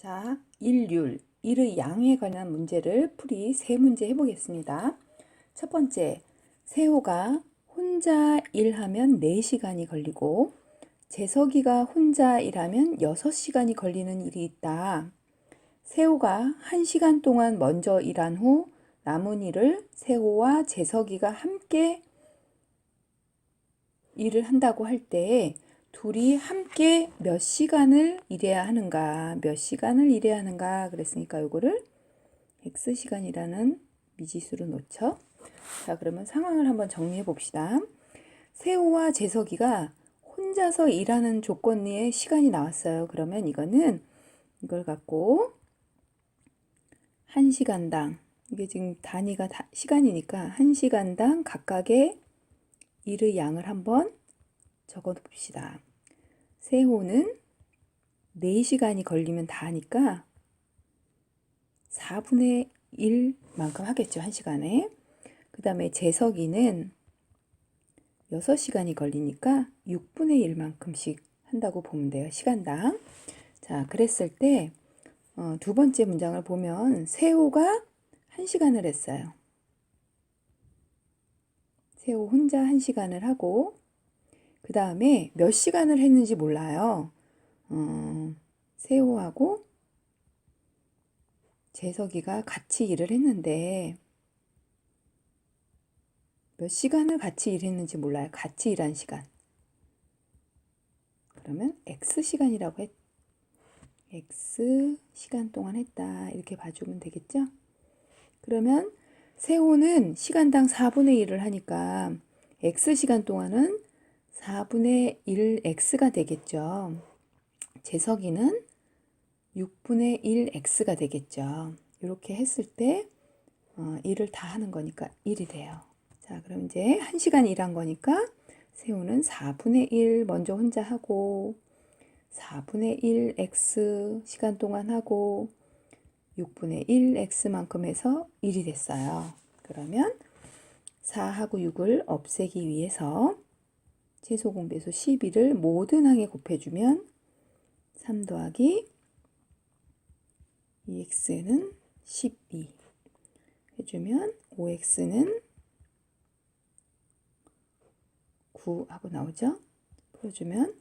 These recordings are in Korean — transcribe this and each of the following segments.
자, 일률, 일의 양에 관한 문제를 풀이 세 문제 해보겠습니다. 첫 번째, 세호가 혼자 일하면 4시간이 걸리고 재석이가 혼자 일하면 6시간이 걸리는 일이 있다. 세호가 1시간 동안 먼저 일한 후 남은 일을 세호와 재석이가 함께 일을 한다고 할 때 둘이 함께 몇 시간을 일해야 하는가, 몇 시간을 일해야 하는가 그랬으니까 요거를 x 시간이라는 미지수로 놓죠. 자, 그러면 상황을 한번 정리해 봅시다. 세호와 재석이가 혼자서 일하는 조건의 시간이 나왔어요. 그러면 이거는 이걸 갖고 1시간당 이게 지금 단위가 다, 시간이니까 1시간당 각각의 일의 양을 한번 적어 봅시다. 세호는 4시간이 걸리면 다 하니까 4분의 1만큼 하겠죠. 1시간에. 그 다음에 재석이는 6시간이 걸리니까 6분의 1만큼씩 한다고 보면 돼요. 시간당. 자, 그랬을 때, 어, 두 번째 문장을 보면, 세호가 1시간을 했어요. 세호 혼자 1시간을 하고, 그 다음에 몇 시간을 했는지 몰라요. 어, 세호하고 재석이가 같이 일을 했는데, 몇 시간을 같이 일했는지 몰라요. 같이 일한 시간. 그러면 x 시간이라고 했, x 시간 동안 했다. 이렇게 봐주면 되겠죠? 그러면 세호는 시간당 4분의 1을 하니까 x 시간 동안은 4분의 1x가 되겠죠. 재석이는 6분의 1x가 되겠죠. 이렇게 했을 때 어, 일을 다 하는 거니까 1이 돼요. 자, 그럼 이제 1시간 일한 거니까 세우는 4분의 1 먼저 혼자 하고 4분의 1 x 시간 동안 하고 6분의 1 x만큼 해서 1이 됐어요. 그러면 4하고 6을 없애기 위해서 최소 공배수 12를 모든 항에 곱해주면 3 더하기 2x는 12 해주면 5x는 9 하고 나오죠. 풀어주면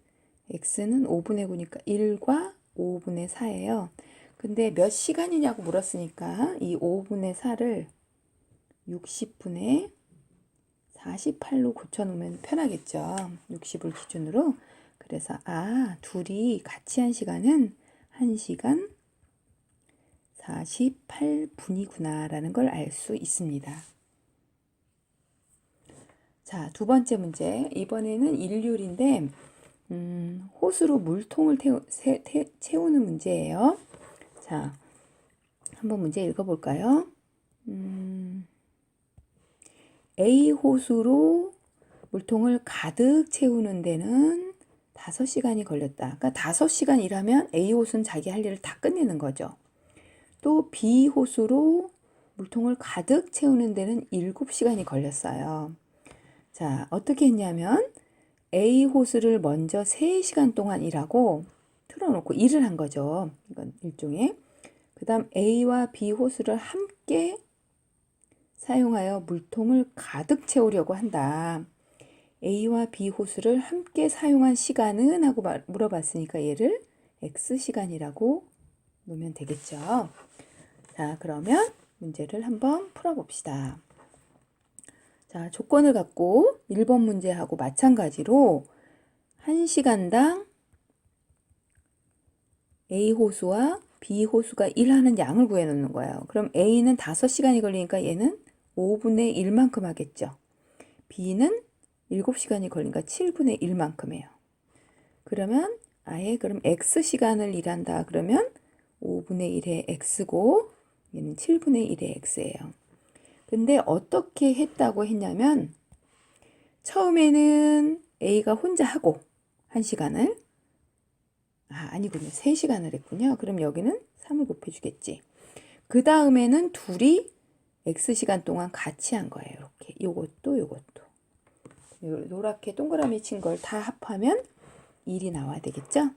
x는 5분의 9니까 1과 5분의 4예요. 근데 몇 시간이냐고 물었으니까 이 5분의 4를 60분의 48로 고쳐놓으면 편하겠죠. 60을 기준으로. 그래서 아 둘이 같이 한 시간은 1시간 48분이구나 라는 걸 알 수 있습니다. 자, 두 번째 문제. 이번에는 일률인데, 음, 호수로 물통을 태우, 세, 태, 채우는 문제예요. 자, 한번 문제 읽어볼까요? 음, A 호수로 물통을 가득 채우는 데는 5시간이 걸렸다. 그러니까 5시간 일하면 A 호수는 자기 할 일을 다 끝내는 거죠. 또 B 호수로 물통을 가득 채우는 데는 7시간이 걸렸어요. 자, 어떻게 했냐면 A 호수를 먼저 3시간 동안 일하고 틀어놓고 일을 한 거죠. 이건 일종의. 그 다음 A와 B 호수를 함께 사용하여 물통을 가득 채우려고 한다. A와 B 호수를 함께 사용한 시간은 하고 물어봤으니까 얘를 X시간이라고 놓으면 되겠죠. 자, 그러면 문제를 한번 풀어봅시다. 자, 조건을 갖고 1번 문제하고 마찬가지로 1시간당 A 호수와 B 호수가 일하는 양을 구해 놓는 거예요. 그럼 A는 5시간이 걸리니까 얘는 5분의 1만큼 하겠죠. B는 7시간이 걸리니까 7분의 1만큼 해요. 그러면 아예 그럼 X 시간을 일한다. 그러면 5분의 1의 X고 얘는 7분의 1의 X예요. 근데 어떻게 했다고 했냐면 처음에는 A가 혼자 하고 1시간을 아, 아니군요. 3시간을 했군요. 그럼 여기는 3을 곱해 주겠지. 그 다음에는 둘이 X시간 동안 같이 한 거예요. 이렇게. 요것도 요것도. 노랗게 동그라미 친 걸 다 합하면 1이 나와야 되겠죠?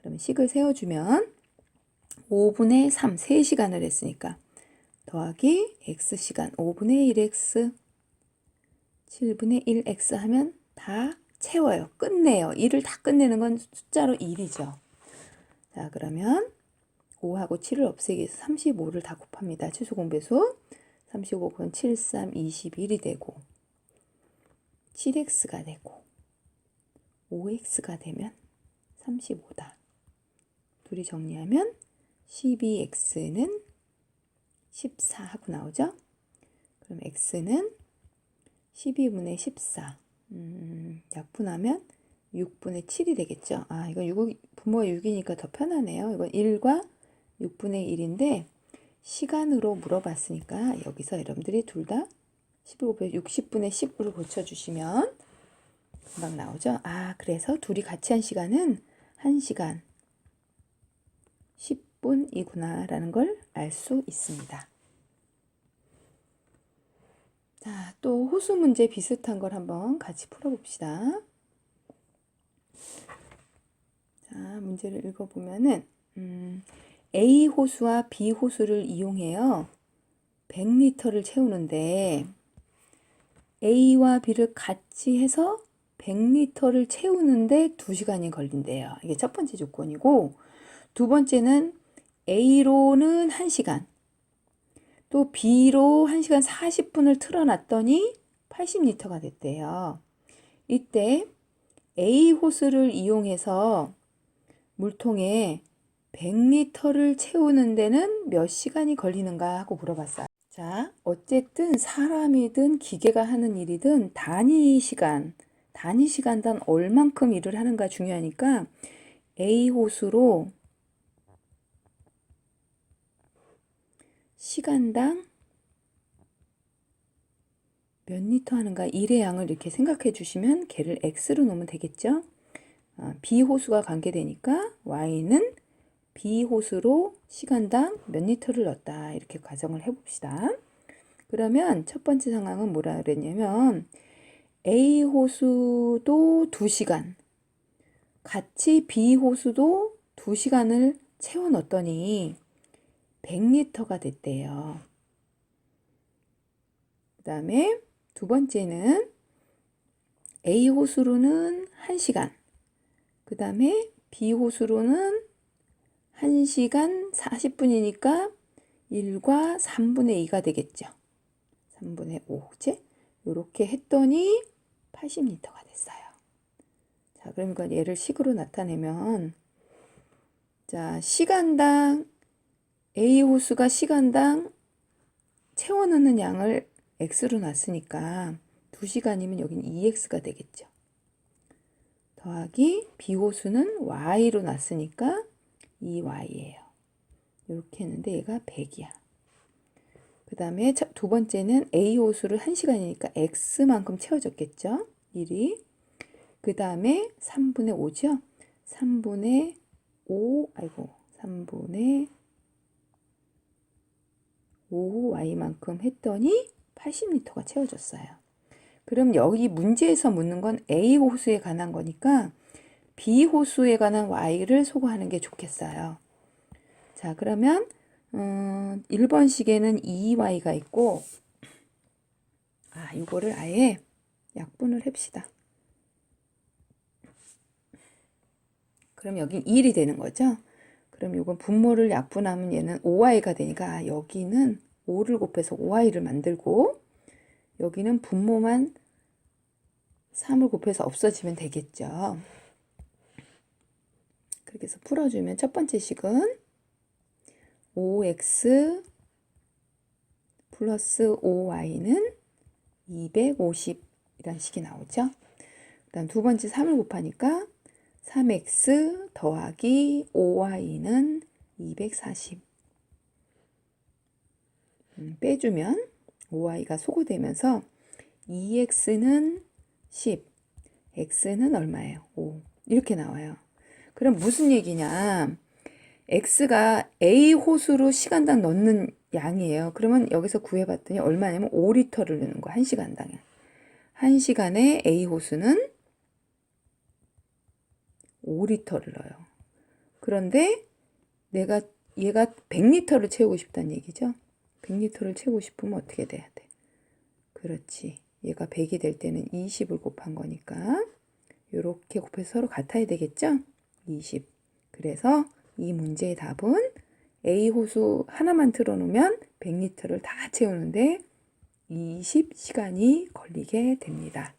그러면 식을 세워주면 5분의 3, 3시간을 했으니까 더하기 x시간 5분의 1x 7분의 1x 하면 다 채워요. 끝내요. 1을 다 끝내는 건 숫자로 1이죠. 자, 그러면 5하고 7을 없애기 위해서 35를 다 곱합니다. 최소 공배수 35 곱하면 7, 3, 21이 되고 7x가 되고 5x가 되면 35다. 둘이 정리하면 12x는 14 하고 나오죠? 그럼 x는 12분의 14. 음, 약분하면 6분의 7이 되겠죠? 아, 이건 6, 부모가 6이니까 더 편하네요. 이건 1과 6분의 1인데 시간으로 물어봤으니까 여기서 여러분들이 둘 다 15분의 60분의 10으로 고쳐주시면 금방 나오죠? 아, 그래서 둘이 같이 한 시간은 1시간 10분이구나 라는 걸 알 수 있습니다. 자, 또 호수 문제 비슷한 걸 한번 같이 풀어봅시다. 자, 문제를 읽어보면은, 음, A 호수와 B 호수를 이용해요. 100리터를 채우는데, A와 B를 같이 해서 100리터를 채우는데 2시간이 걸린대요. 이게 첫 번째 조건이고, 두 번째는 A로는 1시간, 또 B로 1시간 40분을 틀어놨더니 80리터가 됐대요. 이때 A 호스를 이용해서 물통에 100리터를 채우는 데는 몇 시간이 걸리는가 하고 물어봤어요. 자, 어쨌든 사람이든 기계가 하는 일이든 단위 시간, 단위 시간당 얼만큼 일을 하는가 중요하니까 A 호수로 시간당 몇 리터 하는가 일의 양을 이렇게 생각해 주시면 걔를 x로 놓으면 되겠죠. 아, B 호수가 관계되니까 y는 B 호수로 시간당 몇 리터를 넣었다 이렇게 가정을 해봅시다. 그러면 첫 번째 상황은 뭐라 그랬냐면 A 호수도 2시간 같이 B 호수도 2시간을 채워 넣었더니 100리터가 됐대요. 그 다음에 두 번째는 A 호수로는 1시간, 그 다음에 B 호수로는 1시간 40분이니까 1과 3분의 2가 되겠죠. 3분의 5, 그치? 이렇게 했더니 80리터가 됐어요. 자, 이건 얘를 식으로 나타내면 자, 시간당 A 호수가 시간당 채워넣는 양을 x로 놨으니까 2시간이면 여긴 2x가 되겠죠. 더하기 B 호수는 y로 놨으니까 2y예요. 이렇게 했는데 얘가 100이야. 그 다음에 두 번째는 A 호수를 1시간이니까 x만큼 채워졌겠죠. 1이. 그 다음에 3분의 5죠. 3분의 5, 아이고, 3분의 5y만큼 했더니 80리터가 채워졌어요. 그럼 여기 문제에서 묻는 건 A 호수에 관한 거니까 B 호수에 관한 y를 소거하는 게 좋겠어요. 자, 그러면 음, 1번 식에는 2y가 있고 아, 이거를 아예 약분을 합시다. 그럼 여긴 1이 되는 거죠. 그럼 이건 분모를 약분하면 얘는 5y가 되니까 아, 여기는 5를 곱해서 5y를 만들고 여기는 분모만 3을 곱해서 없어지면 되겠죠. 그렇게 해서 풀어주면 첫 번째 식은 5x 플러스 5y는 250이란 식이 나오죠. 그 다음 두 번째 3을 곱하니까 3x 더하기 5y는 240. 음, 빼주면 5y가 소거되면서 2x는 10, x는 얼마예요? 5. 이렇게 나와요. 그럼 무슨 얘기냐? x가 a 호수로 시간당 넣는 양이에요. 그러면 여기서 구해봤더니 얼마냐면 5리터를 넣는 거 1시간당에. 1시간에 a 호수는 5리터를 넣어요. 그런데 내가 얘가 100리터를 채우고 싶다는 얘기죠. 100리터를 채우고 싶으면 어떻게 돼야 돼? 그렇지. 얘가 100이 될 때는 20을 곱한 거니까 이렇게 곱해서 서로 같아야 되겠죠? 20. 그래서 이 문제의 답은 A 호수 하나만 틀어놓으면 100리터를 다 채우는데 20시간이 걸리게 됩니다.